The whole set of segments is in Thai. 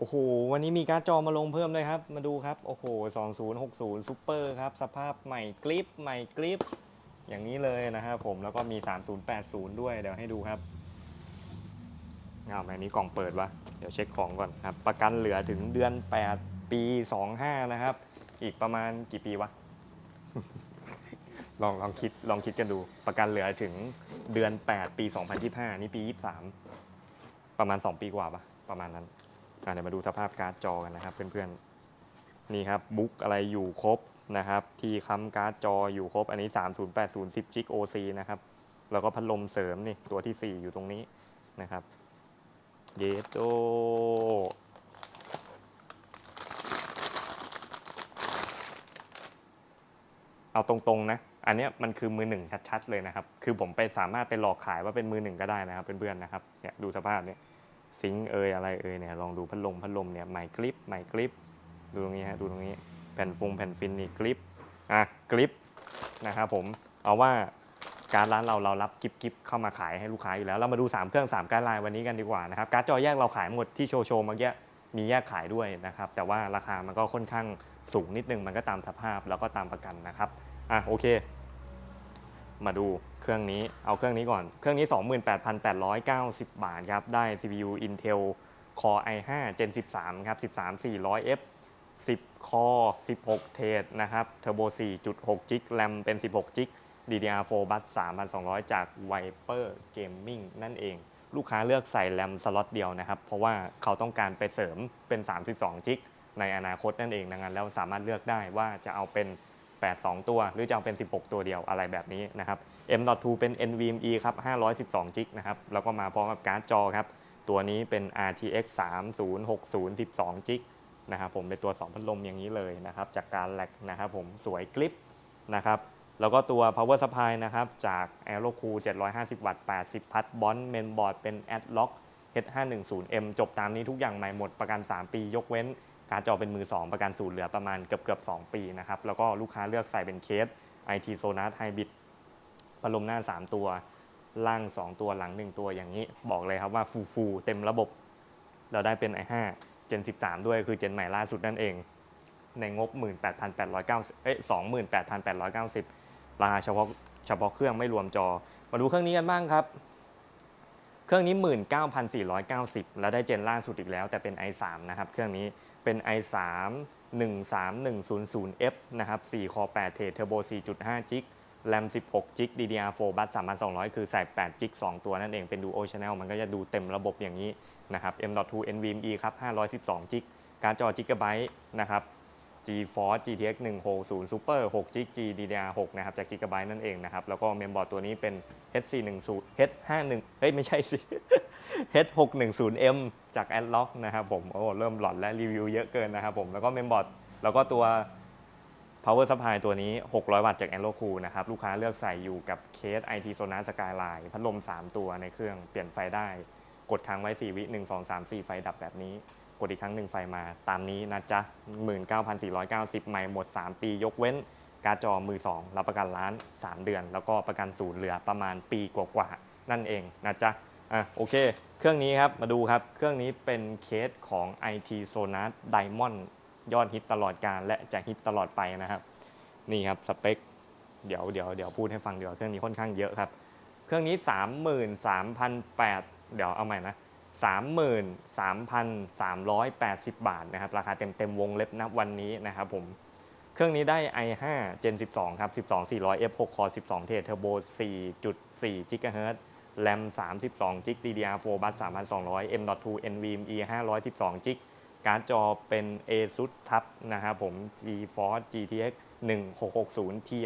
โอ้โห วันนี้มีการ์ดจอมาลงเพิ่มเลยครับ มาดูครับ โอ้โห 2060 Super ครับ สภาพใหม่กริปใหม่กริปอย่างนี้เลยนะครับผม แล้วก็มี 3080 ด้วย เดี๋ยวให้ดูครับอ้าวแม่นี้กล่องเปิดวะ เดี๋ยวเช็คของก่อนครับ ประกันเหลือถึงเดือน 8 ปี 25 นะครับ อีกประมาณกี่ปีวะ ลองลองคิดลองคิดกันดู ประกันเหลือถึงเดือน 8 ปี 2025 นี่ปี 23 ประมาณ 2 ปีกว่าปะประมาณนั้น เดี๋ยวมาดูสภาพการ์ดจอกันนะครับเพื่อนๆ นี่ครับบุ๊กอะไรอยู่ครบนะครับ ที่ค้ำการ์ดจออยู่ครบ อันนี้ 3080 10 g OC นะครับ แล้วก็พัดลมเสริมนี่ตัวที่ 4 อยู่ตรงนี้นะครับ เยโตเอาตรงๆนะ อันนี้มันคือมือหนึ่งชัดๆเลยนะครับ คือผมไปสามารถไปหลอกขายว่าเป็นมือหนึ่งก็ได้นะครับเพื่อนๆนะครับ เนี่ยดูสภาพเนี่ย ซิงเอยอะไรเอยเนี่ยลองดูพัดลมพัดลมเนี่ยใหม่กริปใหม่กริปดูตรงนี้ฮะดูตรงนี้แผ่นฟงแผ่นฟินนี่กริปอะกริปนะครับผมเอาว่าการร้านเราเรารับกิฟกิฟเข้ามาขายให้ลูกค้าอยู่แล้ว เรามาดู 3 เครื่อง 3 การดไลน์วันนี้กันดีกว่านะครับ การ์ดจอแยกเราขายหมดที่โชว์โชว์เมื่อกี้มีแยกขายด้วยนะครับ แต่ว่าราคามันก็ค่อนข้างสูงนิดนึงมันก็ตามสภาพแล้วก็ตามประกันนะครับอะโอเค มาดูเครื่องนี้เอาเครื่องนี้ก่อน เครื่องนี้ 28,890 บาทครับ ได้ CPU Intel Core i5 Gen 13 ครับ 13 400F 10 Core 16 เทรดนะครับ Turbo 4.6 g b RAM เป็น 16 g b DDR4 บัส3,200 จาก Viper Gaming นั่นเอง ลูกค้าเลือกใส่แรมสล็อตเดียวนะครับ เพราะว่าเขาต้องการไปเสริมเป็น 32 g b ในอนาคตนั่นเองดังนั้นแล้วสามารถเลือกได้ว่าจะเอาเป็น 82 ตัว หรือจะเอาเป็น 16 ตัวเดียวอะไรแบบนี้นะครับ M.2 เป็น NVMe ครับ512 g b นะครับ แล้วก็มาพร้อมกับการ์ดจอครับ ตัวนี้เป็น RTX 3060 12 g b นะครับผมเป็นตัว 2 พัดลมอย่างนี้เลยนะครับ จากการแลกนะครับผมสวยกริปนะครับแล้วก็ตัว power supply นะครับ จาก Aerocool 750 วัตต์ 80 พัทบอนเมนบอร์ดเป็น Adlock H510M จบตามนี้ทุกอย่างใหม่หมดประกัน 3 ปี ยกเว้น การดจอเป็นมือ 2 ประกันศูนย์เหลือประมาณเกือบเกือบ2ปีนะครับแล้วก็ลูกค้าเลือกใส่เป็นเคส IT Sonar Hybrid พัดลมหน้า 3 ตัวล่าง 2 ตัวหลัง 1 ตัวอย่างนี้ บอกเลยครับว่าฟูฟูเต็มระบบ เราได้เป็น i5 Gen 13 ด้วยคือเจนใหม่ล่าสุดนั่นเอง ในงบ 18,890เอ้ย28,890 ราคาเฉพาะเฉพาะเครื่องไม่รวมจอ มาดูเครื่องนี้กันบ้างครับ เครื่องนี้ 19,490 แล้วได้เจนล่าสุดอีกแล้ว แต่เป็น i3 นะครับ เครื่องนี้เป็น i3 13100F นะครับ4 Core 8เทรด Turbo 4.5 g b RAM 16 g b DDR4 บัส3,200 คือใส่8 g b 2ตัวนั่นเอง เป็น Duo Channel มันก็จะดูเต็มระบบอย่างนี้นะครับ M.2 NVMe ครับ512 g b กการ์ดจอ Gigabyte นะครับ GeForce GTX 160 Super 6 g b GDDR6 นะครับจาก Gigabyte นั่นเองนะครับ แล้วก็เมมบอร์ดตัวนี้เป็น H410 H51 เฮ้ย ไม่ใช่สิ H610M จาก Adlock นะครับผม โอ้ เริ่มหลอนและรีวิวเยอะเกินนะครับผม แล้วก็เมมบอร์ดแล้วก็ตัว power supply ตัวนี้ 600 วัตต์จาก Aerocool นะครับ ลูกค้าเลือกใส่อยู่กับเคส IT Sonar Skyline พัดลม 3 ตัวในเครื่องเปลี่ยนไฟได้ กดค้างไว้ 4 วิ 1 2 3 4 ไฟดับแบบนี้ กดอีกครั้งหนึ่งไฟมา ตามนี้นะจ๊ะ 19,490 ใหม่หมด 3 ปี ยกเว้น การจอมือ 2 รับประกันล้าน 3 เดือน แล้วก็ประกันศูนย์เหลือประมาณปีกว่าๆนั่นเองนะจ๊ะอะโอเค เครื่องนี้ครับ มาดูครับ เครื่องนี้เป็นเคสของ IT Sonar Diamond ยอดฮิตตลอดการและจะฮิตตลอดไปนะครับ นี่ครับสเปค เดี๋ยวเดี๋ยวเดี๋ยวพูดให้ฟังเดี๋ยวเครื่องนี้ค่อนข้างเยอะครับ เครื่องนี้ 33,800เดี๋ยวเอาใหม่นะ 33,380 บาทนะครับ ราคาเต็มเต็มๆวงเล็บนับวันนี้นะครับผม เครื่องนี้ได้ i5 Gen 12 ครับ 12 400 F6 Core 12 เทรด Turbo 4.4 GHz RAM 32 g b DDR4 บัส 3,200 M.2 NVMe 512 g b การ์ดจอเป็น ASUS ทับนะครับผม GeForce GTX 1660 Ti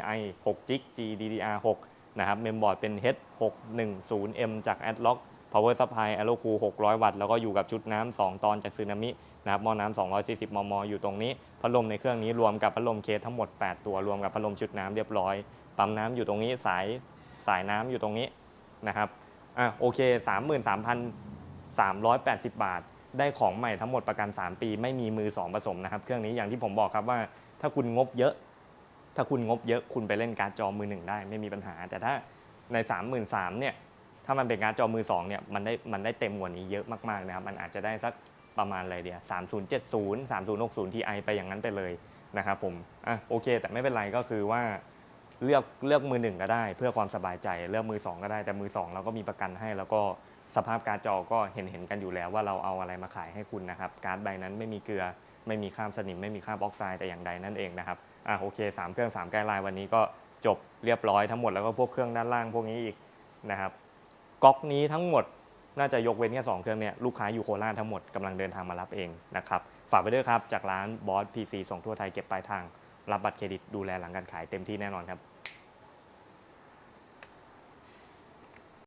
6 g b GDDR6 นะครับ เมมบอร์ดเป็น H610M จาก Adlock Power Supply Aerocool 600 วัตต์ แล้วก็อยู่กับชุดน้ำ2ตอนจากซึนามินะครับหม้อน้ำ240 มม อยู่ตรงนี้ พัดลมในเครื่องนี้รวมกับพัดลมเคสทั้งหมด 8 ตัวรวมกับพัดลมชุดน้ำเรียบร้อย ปั๊มน้ำอยู่ตรงนี้สายสายน้ำอยู่ตรงนี้นะครับอะโอเค 33,380 บาท ได้ของใหม่ทั้งหมดประกัน 3 ปี ไม่มีมือ 2 ผสมนะครับ เครื่องนี้อย่างที่ผมบอกครับว่า ถ้าคุณงบเยอะ ถ้าคุณงบเยอะคุณไปเล่นการ์ดจอมือหนึ่งได้ไม่มีปัญหา แต่ถ้าใน 33,000เนี่ย ถ้ามันเป็นการ์ดจอมือ2เนี่ยมันได้มันได้เต็มกว่านี้เยอะมากๆนะครับ มันอาจจะได้สักประมาณอะไรเดียว3070 3060 Ti ไปอย่างนั้นไปเลยนะครับผมอะโอเค แต่ไม่เป็นไรก็คือว่าเลือกเลือกมือหนึ่งก็ได้ เพื่อความสบายใจเลือกมือสองก็ได้แต่มือสองเราก็มีประกันให้ แล้วก็สภาพการ์ดจอก็เห็นเห็นกันอยู่แล้วว่าเราเอาอะไรมาขายให้คุณนะครับ การ์ดใบนั้นไม่มีเกลือไม่มีข้ามสนิม ไม่มีข้ามออกไซด์แต่อย่างใดนั่นเองนะครับอะโอเคสามเครื่องสามไกด์ไลน์วันนี้ก็จบเรียบร้อยทั้งหมดแล้วก็พวกเครื่องด้านล่างพวกนี้อีกนะครับ ก๊อกนี้ทั้งหมดน่าจะยกเว้นแค่สองเครื่องเนี่ยลูกค้าอยู่โคราชทั้งหมดกำลังเดินทางมารับเองนะครับฝากไปด้วยครับ จากร้านบอสพีซีส่งทั่วไทยเก็บปลายทาง รับบัตรเครดิตดูแลหลังการขายเต็มที่แน่นอนครับ